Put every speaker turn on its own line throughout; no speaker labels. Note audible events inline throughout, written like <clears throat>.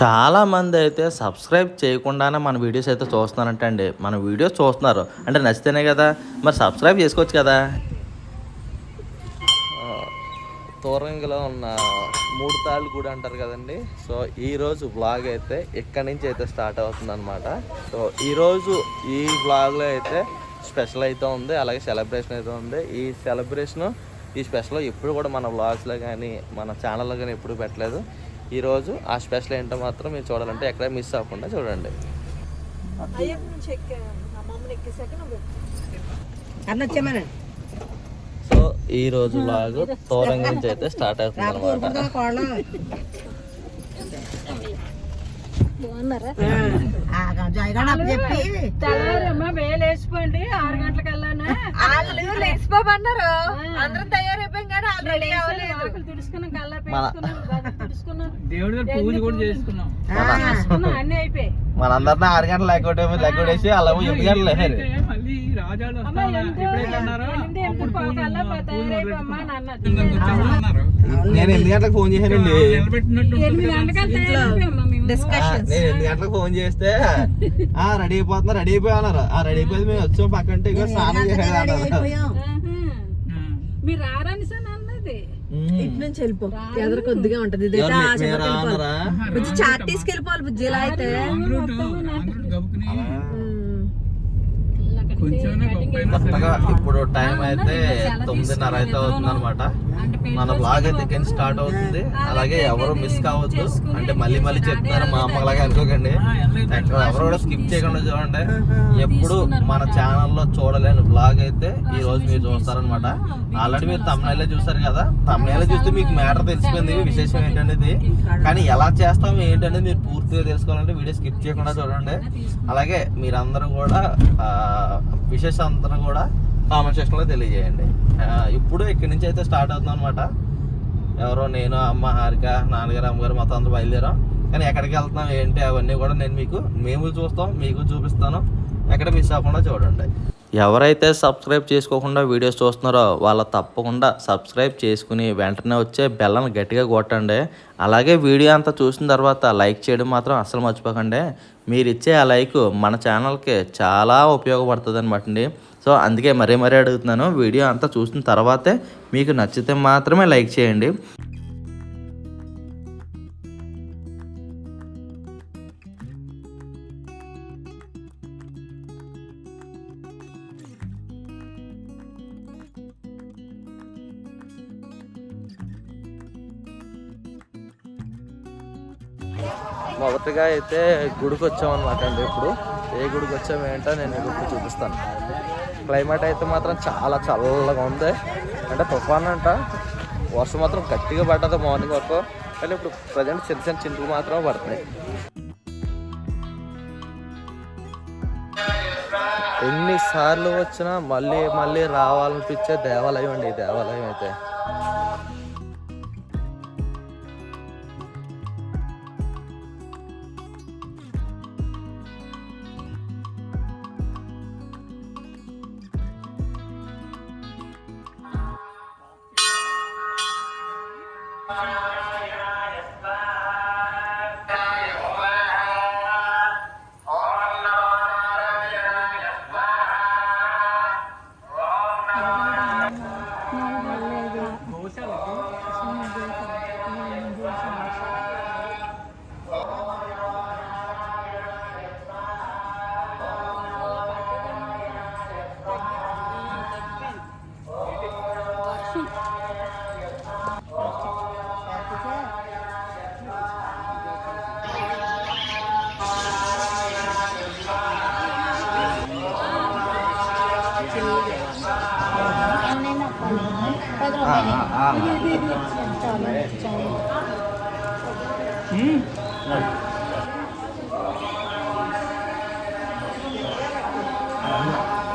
చాలా మంది అయితే సబ్స్క్రైబ్ చేయకుండానే మన వీడియోస్ అయితే చూస్తున్నారంట అండి మన వీడియోస్ చూస్తున్నారు. అంటే నచ్చితేనే కదా మరి సబ్స్క్రైబ్ చేసుకోవచ్చు కదా. తోరంగిలో ఉన్న మూడు తాళ్ళు కూడా అంటారు కదండి. సో ఈరోజు బ్లాగ్ అయితే ఇక్కడి నుంచి అయితే స్టార్ట్ అవుతుంది అనమాట సో ఈరోజు ఈ బ్లాగ్లో అయితే స్పెషల్ అయితే ఉంది అలాగే సెలబ్రేషన్ అయితే ఉంది. ఈ సెలబ్రేషన్ ఈ స్పెషల్ ఎప్పుడు కూడా మన బ్లాగ్స్లో కానీ మన ఛానల్లో కానీ ఎప్పుడు పెట్టలేదు. ఈరోజు ఆ స్పెషల్ ఏంటో మాత్రం మీరు చూడాలంటే ఎక్కడ మిస్ అవ్వకుండా చూడండి. సో ఈ రోజు బ్లాగ్ తోరంగి నుంచి అయితే స్టార్ట్ అవుతుంది అనమాట
చెప్పి.
వేలేసిపోండి ఆరు గంటలకల్లానే
వాళ్ళు లేచిపోమన్నారు. అందరం తయారైపోయాం కానీ వాళ్ళు రెడీ అవ్వలేదు
ఆకులు తుడుచుకున్నాం కల్లా
పూజ కూడా చేసుకున్నాం.
అన్ని
మనందరినీ ఆరు గంటలు లెక్క లెక్కొట్టేసి అలా ఎనిమిది గంటలు నేను ఎనిమిది గంటలకు ఫోన్ చేశానండి. నేను ఎనిమిది గంటలకు ఫోన్ చేస్తే ఆ రెడీ అయిపోతున్నా రెడీ అయిపోయి అన్నారు. ఆ రెడీ అయిపోయి మేము వచ్చాం పక్కంటే ఇగో స్నానం చేసేది అన్నారు.
మీరు రారని.
ఇటు నుంచి వెళ్ళిపో. ఎదురు కొద్దిగా ఉంటది. కొంచెం చాట్ తీసుకెళ్ళిపోవాలి బుజ్జి ఇలా అయితే.
కొంచెం
కొత్తగా ఇప్పుడు టైం అయితే తొమ్మిదిన్నర అయితే అవుతుంది అనమాట మన బ్లాగ్ అయితే కింద స్టార్ట్ అవుతుంది. అలాగే ఎవరు మిస్ కావద్దు. అంటే మళ్ళీ మళ్ళీ చెప్తున్నారు మా అమ్మలాగా అనుకోకండి. ఎక్కడ ఎవరు కూడా స్కిప్ చేయకుండా చూడండి. ఎప్పుడు మన ఛానల్లో చూడలేని బ్లాగ్ అయితే ఈ రోజు మీరు చూస్తారనమాట ఆల్రెడీ మీరు తమిళలో చూసారు కదా. తమిళలో చూస్తే మీకు మ్యాటర్ తెలిసిపోయింది. విశేషం ఏంటనేది. కానీ ఎలా చేస్తాం ఏంటనేది మీరు పూర్తిగా తెలుసుకోవాలంటే వీడియో స్కిప్ చేయకుండా చూడండి. అలాగే మీరందరూ కూడా ఆ, విశేషం అతను కూడా కామెంట్ సెక్షన్లో తెలియజేయండి. ఇప్పుడు ఇక్కడి నుంచి అయితే స్టార్ట్ అవుతుంది అనమాట ఎవరో నేను అమ్మ హారిక నాన్నగారు అమ్మగారు మొత్తం అందరూ బయలుదేరాం. కానీ ఎక్కడికి వెళ్తున్నాం ఏంటి అవన్నీ కూడా నేను మీకు మేము చూస్తాం మీకు చూపిస్తాను. ఎక్కడ మిస్ అవ్వకుండా చూడండి. ఎవరైతే సబ్స్క్రైబ్ చేసుకోకుండా వీడియోస్ చూస్తున్నారో వాళ్ళ తప్పకుండా సబ్స్క్రైబ్ చేసుకుని వెంటనే వచ్చే బెల్లను గట్టిగా కొట్టండి. అలాగే వీడియో అంతా చూసిన తర్వాత లైక్ చేయడం మాత్రం అస్సలు మర్చిపోకండి. మీరు ఇచ్చే ఆ లైక్ మన ఛానల్కి చాలా ఉపయోగపడుతుంది అనమాట అండి సో అందుకే మరీ మరీ అడుగుతున్నాను. వీడియో అంతా చూసిన తర్వాతే మీకు నచ్చితే మాత్రమే లైక్ చేయండి. మొదటగా అయితే గుడికి వచ్చామన్నమాట అండి ఇప్పుడు. ఏ గుడికి వచ్చాము ఏంటో నేను మీకు చూపిస్తాను. క్లైమేట్ అయితే మాత్రం చాలా చల్లగా ఉంది. అంటే తుఫాన్ అంట. వర్షం మాత్రం గట్టిగా పడ్డది మార్నింగ్ వరకు. కానీ ఇప్పుడు ప్రజెంట్ చిన్న చిన్న చినుకులు మాత్రమే పడుతున్నాయి. ఎన్నిసార్లు వచ్చినా మళ్ళీ మళ్ళీ రావాలనిపించే దేవాలయం అండి ఈ దేవాలయం అయితే. Thank you.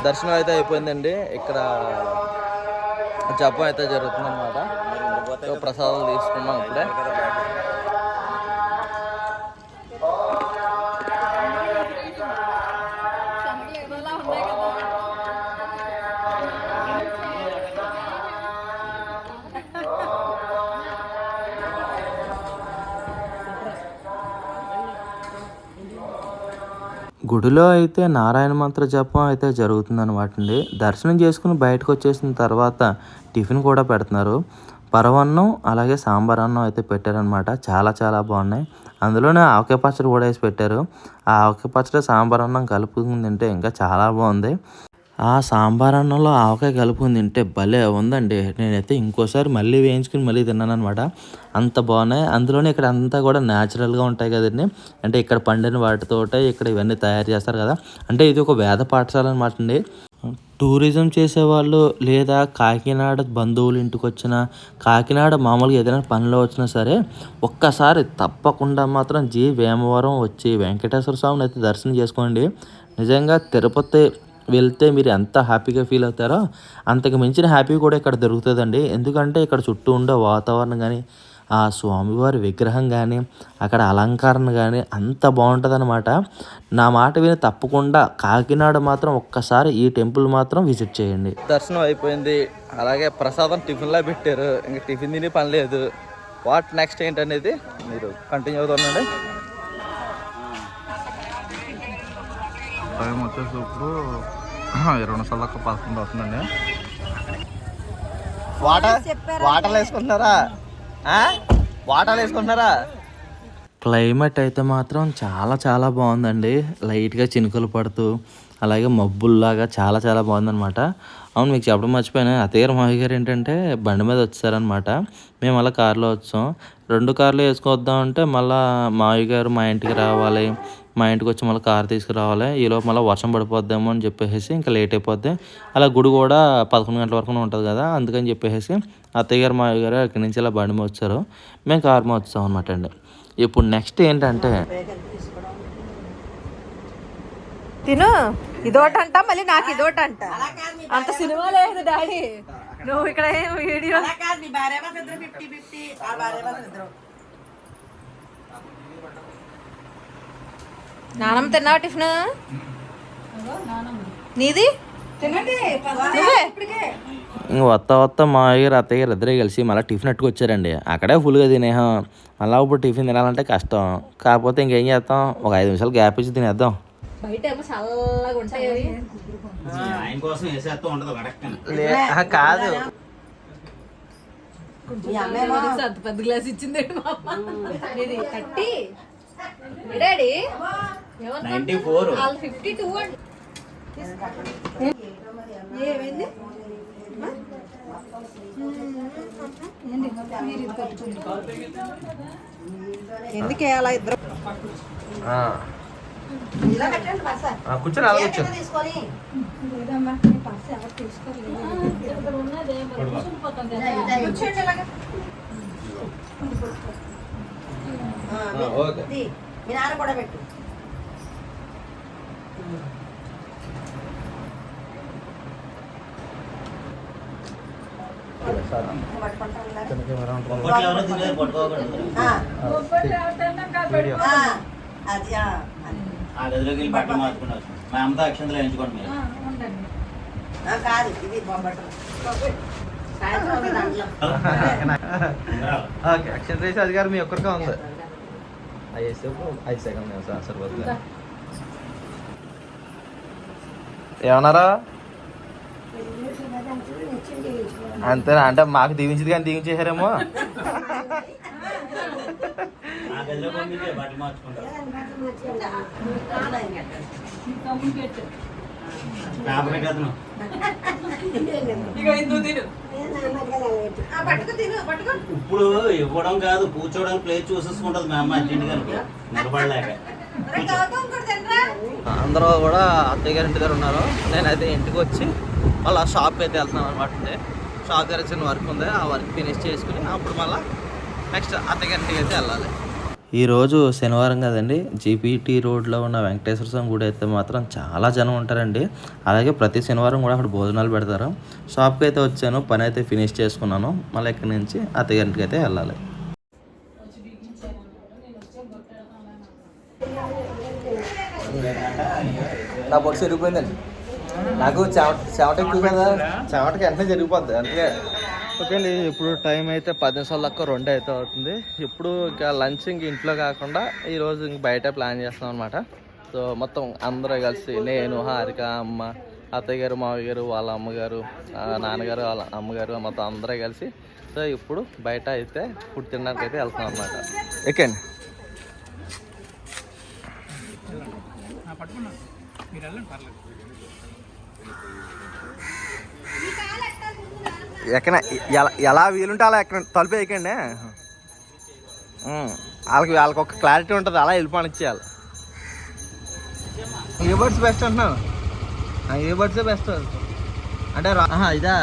దర్శనం అయితే అయిపోయిందండి. ఇక్కడ జపం అయితే జరుగుతుందన్నమాట. ప్రసాదాలు తీసుకున్నాం ఇప్పుడే. గుడిలో అయితే నారాయణ మంత్ర జపం అయితే జరుగుతుందన్నమాట అండి దర్శనం చేసుకుని బయటకు వచ్చేసిన తర్వాత టిఫిన్ కూడా పెడుతున్నారు. పరవన్నం అలాగే సాంబార్ అన్నం అయితే పెట్టారనమాట చాలా చాలా బాగున్నాయి. అందులోనే ఆవకాయ పచ్చడి కూడా వేసి పెట్టారు. ఆ ఆవకాయ పచ్చడి సాంబార్ అన్నం కలుపుకుని తింటే ఇంకా చాలా బాగుంది. ఆ సాంబార్ అన్నంలో ఆవకాయ కలుపుకొని తింటే భలే ఉందండి. నేనైతే ఇంకోసారి మళ్ళీ వేయించుకుని మళ్ళీ తిన్నాను అనమాట అంత బాగున్నాయి. అందులోనే ఇక్కడ అంతా కూడా న్యాచురల్గా ఉంటాయి కదండి. అంటే ఇక్కడ పండిన వాటితోటే ఇక్కడ ఇవన్నీ తయారు చేస్తారు కదా. అంటే ఇది ఒక వేద పాఠశాల అనమాట అండి. టూరిజం చేసేవాళ్ళు లేదా కాకినాడ బంధువులు ఇంటికి వచ్చిన కాకినాడ మామూలుగా ఏదైనా పనిలో వచ్చినా సరే ఒక్కసారి తప్పకుండా మాత్రం జీ వేమవరం వచ్చి వెంకటేశ్వర స్వామిని అయితే దర్శనం చేసుకోండి. నిజంగా తిరుపతి వెళ్తే మీరు ఎంత హ్యాపీగా ఫీల్ అవుతారో అంతకు మించిన హ్యాపీ కూడా ఇక్కడ దొరుకుతుందండి. ఎందుకంటే ఇక్కడ చుట్టూ ఉండే వాతావరణం కానీ ఆ స్వామివారి విగ్రహం కానీ అక్కడ అలంకరణ కానీ అంత బాగుంటుందన్నమాట. నా మాట విని తప్పకుండా కాకినాడ మాత్రం ఒక్కసారి ఈ టెంపుల్ మాత్రం విజిట్ చేయండి. దర్శనం అయిపోయింది. అలాగే ప్రసాదం టిఫిన్లా పెట్టారు. ఇంకా టిఫిన్ తిని పని లేదు. వాట్ నెక్స్ట్ ఏంటనేది మీరు కంటిన్యూ అవుతుందండి టైం వచ్చేసి ఇప్పుడు <clears throat> ఇరవై నిమిషాల దాకా పదకొండు అవుతుందండి వాటర్ వాటర్లు వేసుకుంటున్నారా? వాటర్లు వేసుకుంటున్నారా? క్లైమేట్ అయితే మాత్రం చాలా చాలా బాగుందండి. లైట్గా చినుకులు పడుతూ అలాగే మబ్బుల్లాగా చాలా చాలా బాగుందన్నమాట. అవును మీకు చెప్పడం మర్చిపోయాను. అత్తయ్య గారు మావయ్య గారు ఏంటంటే బండి మీద వచ్చారనమాట మేము అలా కారులో వచ్చాం. రెండు కార్లు వేసుకొద్దాం అంటే మళ్ళీ మావయ్య గారు మా ఇంటికి రావాలి. మా ఇంటికి వచ్చి మళ్ళీ కారు తీసుకురావాలి. ఈలోపు మళ్ళీ వర్షం పడిపోద్దేమో అని చెప్పేసి ఇంకా లేట్ అయిపోద్ది. అలా గుడి కూడా పదకొండు గంటల వరకు ఉంటుంది కదా అందుకని చెప్పేసి అత్తయ్య గారు మావయ్య గారు అక్కడి నుంచి ఇలా బండి వచ్చారు మేము కారు మీద వచ్చాం అనమాట అండి. ఇప్పుడు నెక్స్ట్ ఏంటంటే
తిను ఇదోటంట మళ్ళీ నాకు ఇదోటంట. అంత సినిమా లేదు డాడీ. నువ్వు ఇక్కడ ఏం వీడియో
అలా కాదు మీ భార్య భర్త ఇద్దరు ఫిఫ్టీ ఫిఫ్టీ ఆ భార్య భర్త ఇద్దరు
నానమ్మ తిన్నావా టిఫిన్? నీది?
వస్తా వస్తా మా గారు అత్తయ్య ఇద్దరే కలిసి మళ్ళీ టిఫిన్ అట్టుకొచ్చారండి. అక్కడే ఫుల్గా తినేహాం మళ్ళీ ఇప్పుడు టిఫిన్ తినాలంటే కష్టం. కాకపోతే ఇంకేం చేస్తాం? ఒక ఐదు నిమిషాలు గ్యాప్ ఇచ్చి తినేద్దాం. కాదు.
పెద్ద గ్లాస్ ఇచ్చింది మా అమ్మ.
Ninety four.
ఫిఫ్టీ టూ ఏమైంది? ఎందుకే అలా ఇద్దరు?
కూర్చోని అలా కూర్చో
తీసుకొని. కూర్చోండి ఇలాగా. ఆ,
ఆ, ఓకే
ఇది, మీ నాన్న కూడా పెట్టు. ఆ, అది ఆ, అది.
ఆ గదిలోకి వెళ్ళి బట్టలు మార్చుకుని వచ్చాం మా అమ్మతో అక్షంతలు వేయించుకోండి మీరు
ఆ, కాదు ఇది బొబ్బట్లు సాయంత్రం ఒక దాంట్లో
ఓకే అక్షర రేసి అధికారం మీ ఒక్కరికే ఉంది అయ్యేసేపు ఐదు సెకండ్ సార్ సరిపోతుంది ఏమన్నారా? అంతేనా? అంటే మాకు దీవించింది కానీ దీవించేసారేమో
ఇప్పుడు ఇవ్వడం కాదు కూర్చోవడానికి ప్లేస్ చూసేసుకుంటది మా అమ్మ అర్జెంట్ కనుక నిలబడలేక.
అందరూ కూడా అత్తయ్య గారి ఇంటి దగ్గర ఉన్నారు. నేనైతే ఇంటికి వచ్చి మళ్ళీ షాప్కి అయితే వెళ్తున్నాను అనమాట అండి. షాప్ దగ్గర చిన్న వర్క్ ఉంది. ఆ వర్క్ ఫినిష్ చేసుకుని అప్పుడు మళ్ళీ నెక్స్ట్ అత్తయ్య గారి ఇంటికి అయితే వెళ్ళాలి. ఈరోజు శనివారం కదండి. జీపీటీ రోడ్లో ఉన్న వెంకటేశ్వర స్వామి గుడి అయితే మాత్రం చాలా జనం ఉంటారండి. అలాగే ప్రతి శనివారం కూడా అక్కడ భోజనాలు పెడతారు. షాప్కి అయితే వచ్చాను. పని అయితే ఫినిష్ చేసుకున్నాను. మళ్ళీ ఇక్కడి నుంచి అత్తగారింటికి అయితే వెళ్ళాలి. నా పొట్టు జరిగిపోయిందండి నాకు చెమట చెమట ఎక్కువ కదా చెమటకి వెంటనే జరిగిపోద్ది అందుకే. ఓకే అండి ఇప్పుడు టైం అయితే పది నిమిషాల దాకా రెండు అయితే అవుతుంది. ఇప్పుడు ఇంకా లంచ్ ఇంక ఇంట్లో కాకుండా ఈరోజు ఇంక బయట ప్లాన్ చేస్తాం అనమాట సో మొత్తం అందరూ కలిసి నేను హారిక అమ్మ అత్తయ్య గారు మావయ్య గారు వాళ్ళ అమ్మగారు నాన్నగారు వాళ్ళ అమ్మగారు మొత్తం అందరూ కలిసి. సో ఇప్పుడు బయట అయితే ఫుడ్ తినడానికి అయితే వెళ్తున్నాం అనమాట ఎక్కండి
మీరు వెళ్ళండి పర్లేదు.
ఎక్కడ ఎలా ఎలా వీలుంటే అలా ఎక్కడ తలుపు వేయకండి. వాళ్ళకి వాళ్ళకి ఒక క్లారిటీ ఉంటుంది అలా వెళ్ళిపోని ఇచ్చేయాలి ఏ బర్డ్స్ బెస్ట్ ఏ బర్డ్సే బెస్ట్ అంటే ఇదా?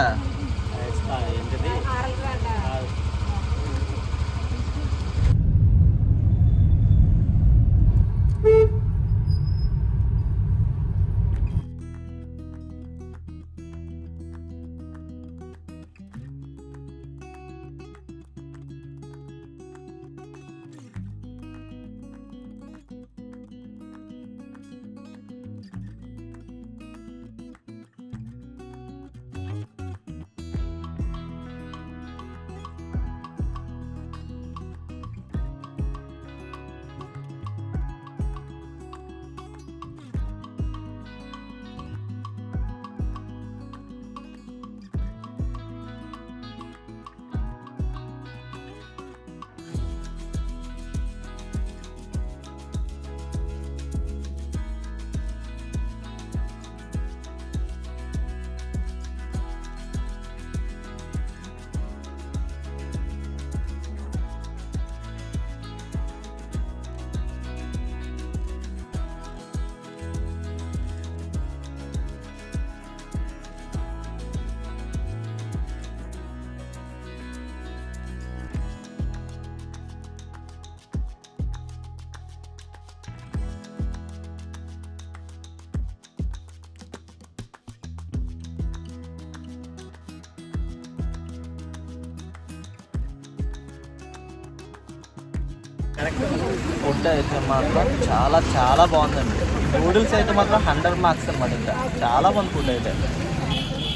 ఫుడ్ అయితే మాత్రం చాలా చాలా బాగుందండి. నూడిల్స్ అయితే మాత్రం హండ్రెడ్ మార్క్స్ అనమాట ఇంకా. చాలా బాగుంది ఫుడ్ అయితే.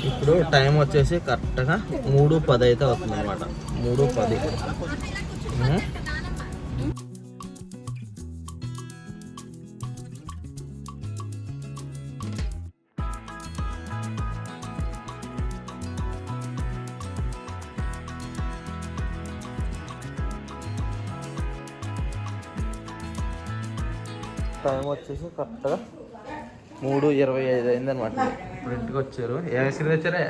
ఇప్పుడు టైం వచ్చేసి కరెక్ట్గా మూడు పది అయితే అవుతుంది అనమాట మూడు పది. టైం వచ్చేసి కరెక్ట్గా మూడు ఇరవై ఐదు అయింది అనమాట ఇప్పుడు ఇంటికి వచ్చారు. ఏ ice cream తెచ్చారే?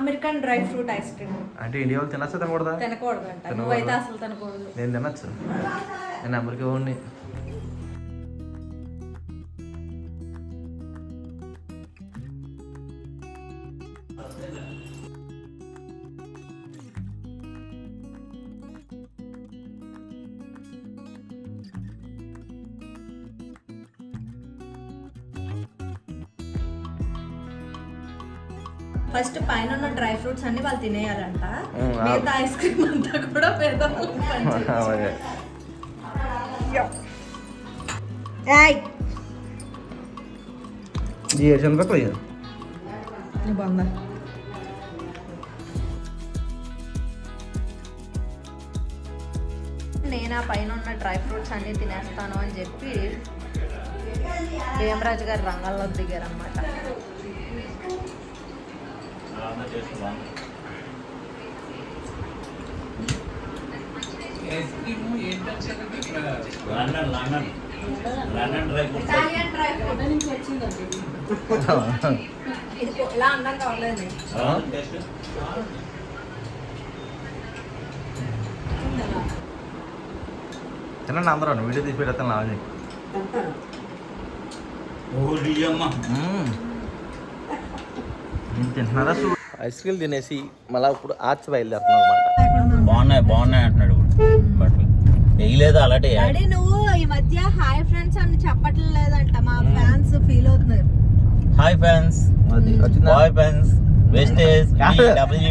American dry fruit ice cream.
అంటే ఇండియా వాళ్ళు తినచ్చా తినకూడదా?
తినకూడదు? అంట అసలు తినకూడదు.
నేను తినచ్చు. నేను అమెరికా ఉండి
ఫ్రూట్స్ అన్ని వాళ్ళు తినేయాలంట. మిగతా ఐస్ క్రీమ్ అంతా కూడా పేదవాళ్ళు <laughs> నేను ఆ పైన ఉన్న డ్రై ఫ్రూట్స్ అన్ని తినేస్తాను అని చెప్పి భీమరాజు గారు రంగాల్లో దిగారనమాట
ఇక్కడ
London London dry
fruit
taste
తినండి అందరూ వీడియో తీసి పెడతాను లావని
ఓడి అమ్మ.
తింటున్నారా ఐస్ క్రీమ్ తినేసి మళ్ళీ ఇప్పుడు ఆర్చ్ బయలుదేరుతున్నాం అనమాట
బాగున్నాయి బాగున్నాయి అంటున్నాడు ఇప్పుడు. బట్టలు వేయలేదు అలాంటి
డాడీ నువ్వు ఈ మధ్య హాయ్ ఫ్రెండ్స్ అని చెప్పట్లేదు లేదంట మా ఫ్యాన్స్ ఫీల్ అవుతున్నారు.
Hi fans bye fans wastage.
కాదు,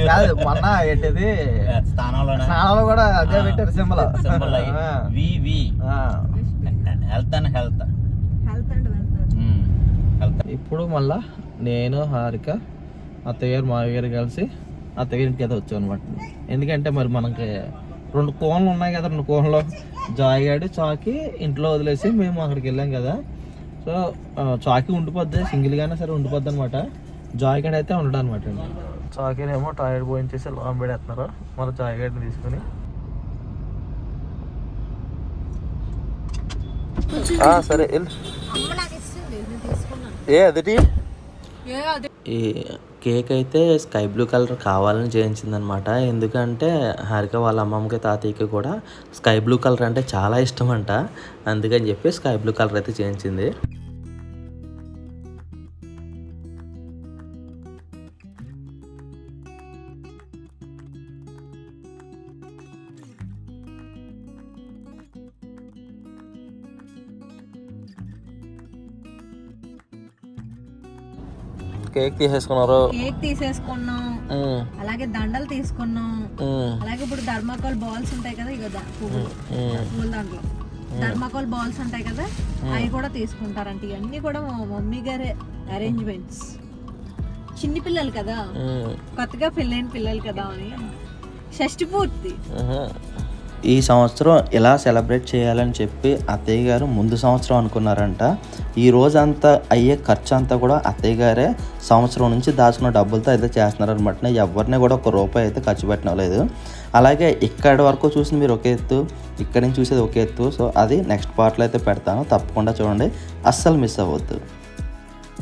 కాదు, మొన్న ఏంటిది?
స్థానంలో
స్నానాలు కూడా అదే పెట్టారు symbol.
Symbol we we health and health.
Health and wealth
health.
ఇప్పుడు మళ్ళా నేను హారిక అత్తయ్య గారు మావయ్య గారు కలిసి అత్తయ్య గారి ఇంటికి అయితే వచ్చాం అనమాట ఎందుకంటే మరి మనకి రెండు కోన్లు ఉన్నాయి కదా రెండు కోన్లు. జాయిగాడు చాకి ఇంట్లో వదిలేసి మేము అక్కడికి వెళ్ళాం కదా. సో చాకి ఉండిపోద్ది సింగిల్గానే సరే ఉండిపోద్ది అనమాట జాయిగాడ్ అయితే ఉండడు అనమాట చాకీనేమో టాయిలెట్ పోయించేసి లోన్ పెడేస్తున్నారు మన జాయిగాడిని తీసుకుని. ఆ, సరే ఏ అదిటి? కేక్ అయితే స్కై బ్లూ కలర్ కావాలని చేయించిందనమాట ఎందుకంటే హారిక వాళ్ళ అమ్మమ్మకి తాతయ్యకి కూడా స్కై బ్లూ కలర్ అంటే చాలా ఇష్టం అంట అందుకని చెప్పి స్కై బ్లూ కలర్ అయితే చేయించింది కేక్ తీసేసుకున్నారు.
కేక్ తీసేసుకున్నాం. అలాగే దండలు తీసుకున్నాం. అలాగే ఇప్పుడు ధర్మాకోల్ బాల్స్ ఉంటాయి కదా ఇక పువ్వులు దాంట్లో. ధర్మాకోల్ బాల్స్ ఉంటాయి కదా అవి కూడా తీసుకుంటారంట. ఇవన్నీ కూడా మా మమ్మీ గారే అరేంజ్మెంట్స్. చిన్ని పిల్లలు కదా. కొత్తగా పెళ్ళైన పిల్లలు కదా అని. షష్టి పూర్తి.
ఈ సంవత్సరం ఇలా సెలబ్రేట్ చేయాలని చెప్పి అత్తయ్య గారు ముందు సంవత్సరం అనుకున్నారంట. ఈ రోజంతా అయ్యే ఖర్చు అంతా కూడా అత్తయ్య గారే సంవత్సరం నుంచి దాచుకున్న డబ్బులతో అయితే చేస్తున్నారనమాట ఎవరిని కూడా ఒక రూపాయి అయితే ఖర్చు పెట్టలేదు అలాగే ఇక్కడ వరకు చూసింది మీరు ఒక ఎత్తు ఇక్కడ నుంచి చూసేది ఒక ఎత్తు. సో అది నెక్స్ట్ పార్ట్లో అయితే పెడతాను. తప్పకుండా చూడండి. అస్సలు మిస్ అవ్వద్దు.